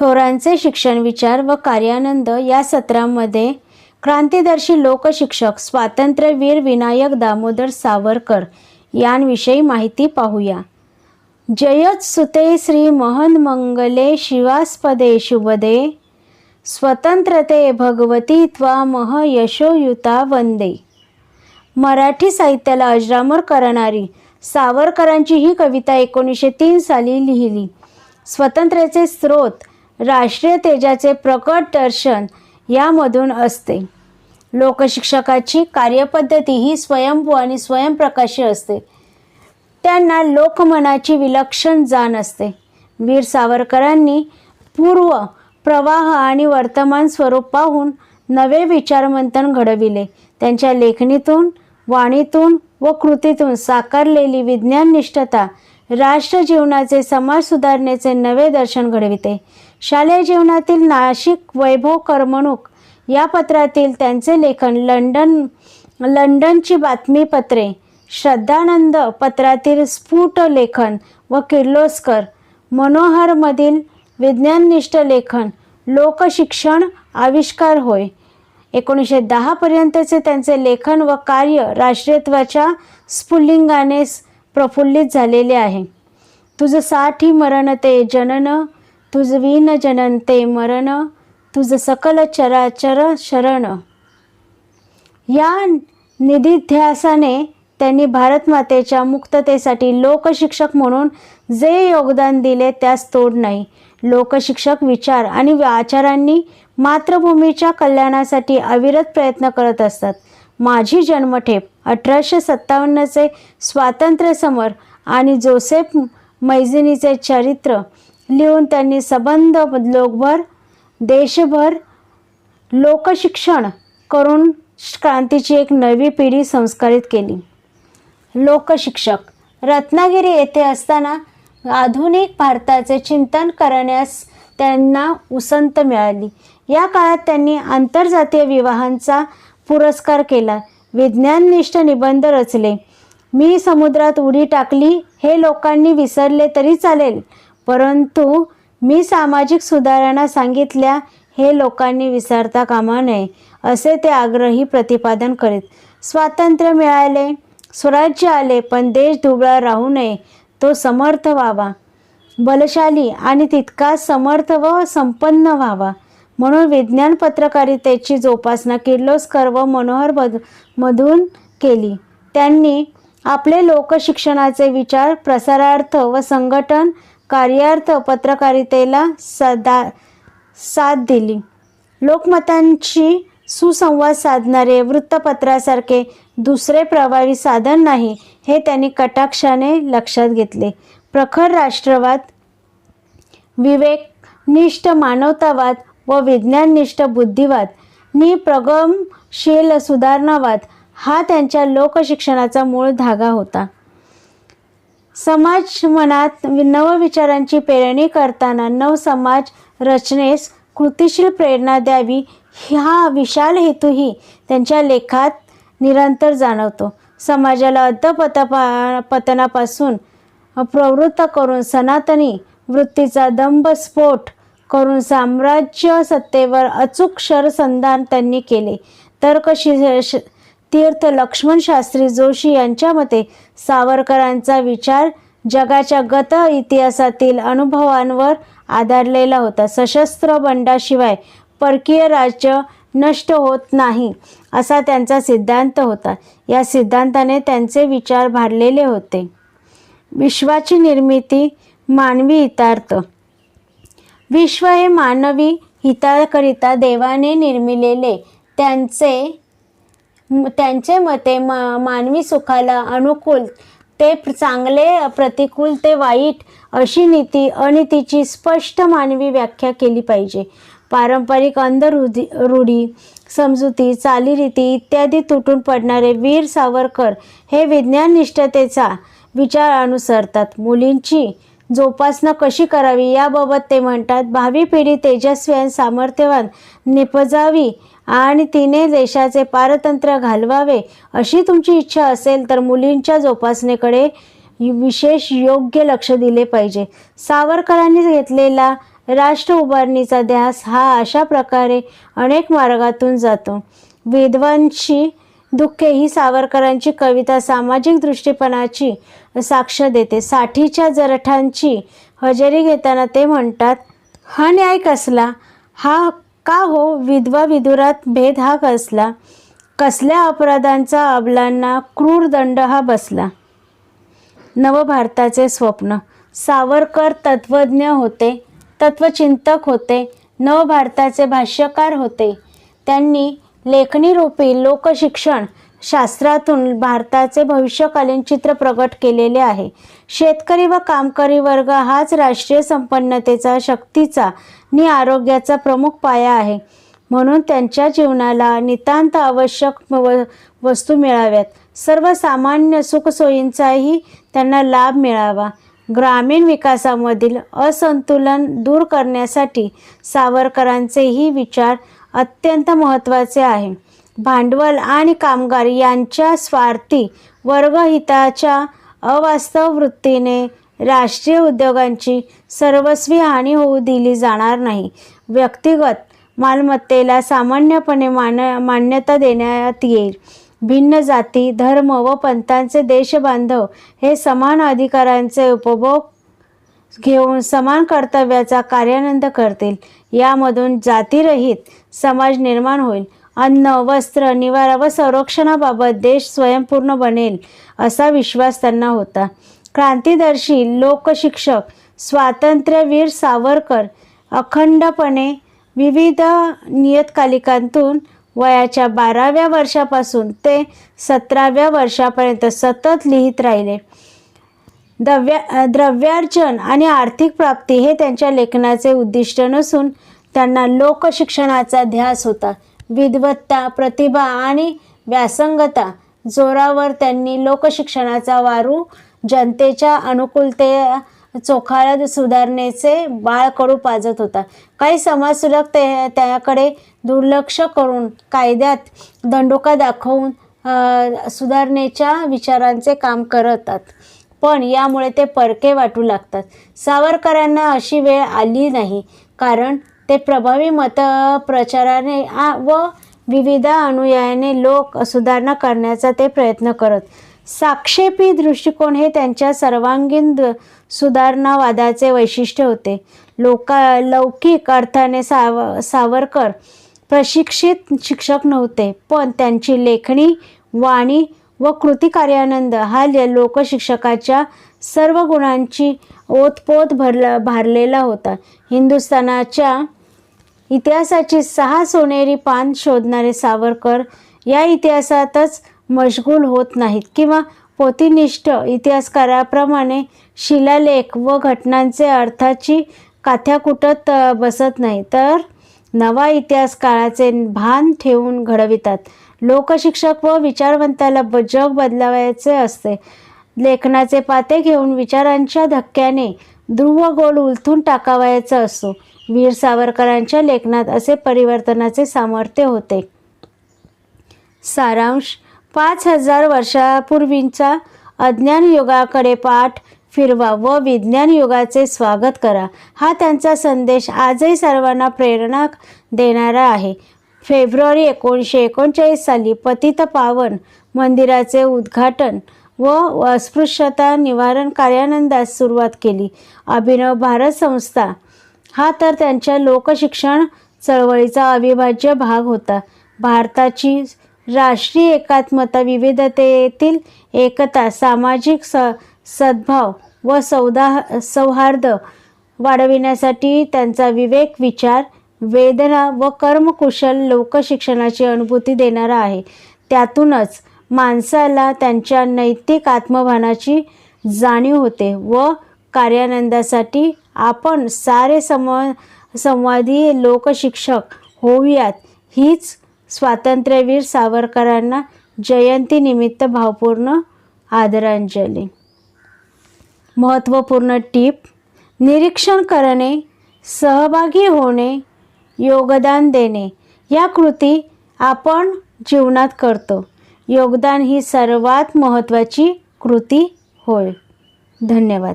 थोरांचे शिक्षण विचार व कार्यानंद या सत्रामध्ये क्रांतिदर्शी लोकशिक्षक स्वातंत्र्यवीर विनायक दामोदर सावरकर यांविषयी माहिती पाहूया. जयत सुते श्री महन मंगले शिवास्पदे शुभदे. स्वतंत्रते भगवती त्वामह यशोयुता वंदे. मराठी साहित्याला अजरामर करणारी सावरकरांची ही कविता एकोणीसशे तीन साली लिहिली. स्वतंत्रचे स्रोत राष्ट्रीय तेजाचे प्रकट दर्शन यामधून असते. लोकशिक्षकाची कार्यपद्धती ही स्वयंभू आणि स्वयंप्रकाशी असते. त्यांना लोकमनाची विलक्षण जाण असते. वीर सावरकरांनी पूर्व प्रवाह आणि वर्तमान स्वरूप पाहून नवे विचारमंथन घडविले. त्यांच्या लेखणीतून वाणीतून व कृतीतून साकारलेली विज्ञाननिष्ठता राष्ट्र जीवनाचे समाज सुधारणेचे नवे दर्शन घडविते. शालेय जीवनातील नाशिक वैभव करमणूक या पत्रातील त्यांचे लेखन लंडन लंडनची बातमीपत्रे श्रद्धानंद पत्रातील स्फुट लेखन व किर्लोस्कर मनोहरमधील विज्ञाननिष्ठ लेखन लोकशिक्षण आविष्कार होय. एकोणीसशे दहापर्यंतचे त्यांचे लेखन व कार्य राष्ट्रीयत्वाच्या स्फुल्लिंगाने प्रफुल्लित झालेले आहे. तुझं साठी मरण ते जनन तुझ वीन जनंते मरण तुझ सकल चराचर शरण. या निधिध्यासाने त्यांनी भारतमातेच्या मुक्ततेसाठी लोकशिक्षक म्हणून जे योगदान दिले त्यास तोड नाही. लोकशिक्षक विचार आणि आचारांनी मातृभूमीच्या कल्याणासाठी अविरत प्रयत्न करत असतात. माझी जन्मठेप अठराशे सत्तावन्नचे स्वातंत्र्य समर आणि जोसेफ मैझिनीचे चरित्र लिहून त्यांनी सबंध लोकभर देशभर लोकशिक्षण करून क्रांतीची एक नवी पिढी संस्कारित केली. लोकशिक्षक. रत्नागिरी येथे असताना आधुनिक भारताचे चिंतन करण्यास त्यांना उसंत मिळाली. या काळात त्यांनी आंतरजातीय विवाहांचा पुरस्कार केला. विज्ञाननिष्ठ निबंध रचले. मी समुद्रात उडी टाकली हे लोकांनी विसरले तरी चालेल. परंतु मी सामाजिक सुधारणा सांगितल्या हे लोकांनी विसरता कामा नये असे ते आग्रही प्रतिपादन करीत. स्वातंत्र्य मिळाले स्वराज्य आले पण देश दुबळा राहू नये तो समर्थ व्हावा. बलशाली आणि तितकाच समर्थ व संपन्न व्हावा. म्हणून विज्ञान पत्रकारितेची जोपासना किर्लोस्कर व मनोहर मध मधून केली. त्यांनी आपले लोकशिक्षणाचे विचार प्रसारार्थ व संघटन कार्यार्थ पत्रकारितेला सदा साथ दिली. लोकमतांशी सुसंवाद साधणारे वृत्तपत्रासारखे दुसरे प्रभावी साधन नाही हे त्यांनी कटाक्षाने लक्षात घेतले. प्रखर राष्ट्रवाद विवेकनिष्ठ मानवतावाद व विज्ञाननिष्ठ बुद्धिवाद नि प्रगमशील सुधारणावाद हा त्यांच्या लोकशिक्षणाचा मूळ धागा होता. समाज मनात नवविचारांची पेरणी करताना नवसमाज रचनेस कृतिशील प्रेरणा द्यावी हा विशाल हेतूही त्यांच्या लेखात निरंतर जाणवतो. समाजाला अधपतपा पतनापासून प्रवृत्त करून सनातनी वृत्तीचा दंभस्फोट करून साम्राज्य सत्तेवर अचूक शरसंधान त्यांनी केले. तर्कशी तीर्थ लक्ष्मण शास्त्री जोशी यांच्या मते सावरकरांचा विचार जगाच्या गत इतिहासातील अनुभवांवर आधारलेला होता. सशस्त्र बंडाशिवाय परकीय राज्य नष्ट होत नाही असा त्यांचा सिद्धांत होता. या सिद्धांताने त्यांचे विचार भारलेले होते. विश्वाची निर्मिती मानवी हितार्थ. विश्व हे मानवी हिताकरिता देवाने निर्मिलेले त्यांचे त्यांचे मते मा मानवी सुखाला अनुकूल ते चांगले प्रतिकूल ते वाईट अशी नीती अनितीची स्पष्ट मानवी व्याख्या केली पाहिजे. पारंपरिक अंधरुधी रूढी समजुती चालीरीती इत्यादी तुटून पडणारे वीर सावरकर हे विज्ञाननिष्ठतेचा विचार अनुसरतात मुलींची जोपासना कशी करावी याबाबत ते म्हणतात भावी पिढी तेजस्वी आणि सामर्थ्यवान निपजावी आणि तिने देशाचे पारतंत्र्य घालवावे अशी तुमची इच्छा असेल तर मुलींच्या जोपासनेकडे विशेष योग्य लक्ष दिले पाहिजे. सावरकरांनी घेतलेला राष्ट्र उभारणीचा ध्यास हा अशा प्रकारे अनेक मार्गातून जातो. विद्वांशी दुःखे ही सावरकरांची कविता सामाजिक दृष्टीपणाची साक्ष देते. साठीच्या जरठांची हजेरी घेताना ते म्हणतात हा न्याय कसला? हा का हो विधवा विधुरात भेद हा कसला? कसल्या अपराधांचा अबलांना क्रूर दंड हा बसला? नवभारताचे स्वप्न. सावरकर तत्वज्ञ होते तत्वचिंतक होते नवभारताचे भाष्यकार होते. त्यांनी लेखणीरूपी लोकशिक्षण शास्त्रातून भारताचे भविष्यकालीन चित्र प्रगट केलेले आहे. शेतकरी व कामकरी वर्ग हाच राष्ट्रीय संपन्नतेचा शक्तीचा आणि आरोग्याचा प्रमुख पाया आहे. म्हणून त्यांच्या जीवनाला नितांत आवश्यक व वस्तू मिळाव्यात. सर्वसामान्य सुखसोयींचाही त्यांना लाभ मिळावा. ग्रामीण विकासामधील असंतुलन दूर करण्यासाठी सावरकरांचेही विचार अत्यंत महत्त्वाचे आहे. भांडवल आणि कामगार यांच्या स्वार्थी वर्गहिताच्या अवास्तव वृत्तीने राष्ट्रीय उद्योगांची सर्वस्वी हानी होऊ दिली जाणार नाही. व्यक्तिगत मालमत्तेला सामान्यपणे मान मान्यता देण्यात येईल. भिन्न जाती धर्म व पंथांचे देशबांधव हे समान अधिकारांचे उपभोग घेऊन समान कर्तव्याचा कार्यानंद करतील. यामधून जातीरहित समाज निर्माण होईल. अन्न वस्त्र निवारा व संरक्षणाबाबत देश स्वयंपूर्ण बनेल असा विश्वास त्यांना होता. क्रांतिदर्शी लोकशिक्षक स्वातंत्र्यवीर सावरकर अखंडपणे विविध नियतकालिकांतून वयाच्या बाराव्या वर्षापासून ते सतराव्या वर्षापर्यंत सतत लिहित राहिले. द्रव्या द्रव्यार्जन आणि आर्थिक प्राप्ती हे त्यांच्या लेखनाचे उद्दिष्ट नसून त्यांना लोकशिक्षणाचा ध्यास होता. विद्वत्ता प्रतिभा आणि व्यासंगता जोरावर त्यांनी लोकशिक्षणाचा वारू जनतेच्या अनुकूलते चोखाळ्यात सुधारणेचे बाळ कडू पाजत होता. काही समाजसुलभ ते त्याकडे दुर्लक्ष करून कायद्यात दंडोका दाखवून सुधारणेच्या विचारांचे काम करतात. पण यामुळे ते परके वाटू लागतात. सावरकरांना अशी वेळ आली नाही. कारण ते प्रभावी मतप्रचाराने आ- व विविध अनुयायाने लोक सुधारणा करण्याचा ते प्रयत्न करत. साक्षेपी दृष्टिकोन हे त्यांच्या सर्वांगीण सुधारणावादाचे वैशिष्ट्य होते. लोका लौकिक अर्थाने साव सावरकर प्रशिक्षित शिक्षक नव्हते पण त्यांची लेखणी वाणी व कृती कार्यानंद हा ल- लोकशिक्षकाच्या सर्व गुणांची ओतपोत भरला भारलेला होता. हिंदुस्थानाच्या इतिहासाची सहा सोनेरी पान शोधणारे सावरकर या इतिहासातच मशगूल होत नाहीत किंवा पोतीनिष्ठ इतिहासकाराप्रमाणे शिलालेख व घटनांचे अर्थाची काथ्याकुटत बसत नाही. तर नवा इतिहास काळाचे भान ठेवून घडवितात. लोकशिक्षक व विचारवंताला ब जग बदलावायचे असते. लेखनाचे पाते घेऊन विचारांच्या धक्क्याने ध्रुव गोल उलथून टाकावायचं असो. वीर सावरकरांच्या लेखनात असे परिवर्तनाचे सामर्थ्य होते. सारांश पाच हजार वर्षापूर्वींचा अज्ञान युगाकडे पाठ फिरवा व विज्ञान युगाचे स्वागत करा. हा त्यांचा संदेश आजही सर्वांना प्रेरणा देणारा आहे. फेब्रुवारी एकोणीसशे एकोणचाळीस साली पतित पावन मंदिराचे उद्घाटन व अस्पृश्यता निवारण कार्यानंदास सुरुवात केली. अभिनव भारत संस्था हा तर त्यांच्या लोकशिक्षण चळवळीचा अविभाज्य भाग होता. भारताची राष्ट्रीय एकात्मता विविधतेतील एकता सामाजिक स सद्भाव व सौदा सौहार्द वाढविण्यासाठी त्यांचा विवेक विचार वेदना व कर्मकुशल लोकशिक्षणाची अनुभूती देणारा आहे. त्यातूनच माणसाला त्यांच्या नैतिक आत्मभानाची जाणीव होते व कार्यानंदासाठी आपण सारे सम संवादी लोकशिक्षक होऊयात. हीच स्वातंत्र्यवीर सावरकरांना जयंतीनिमित्त भावपूर्ण आदरांजली. महत्त्वपूर्ण टीप निरीक्षण करणे सहभागी होणे योगदान देणे. या कृती आपण जीवनात करतो. योगदान ही सर्वात महत्त्वाची कृती होय. धन्यवाद.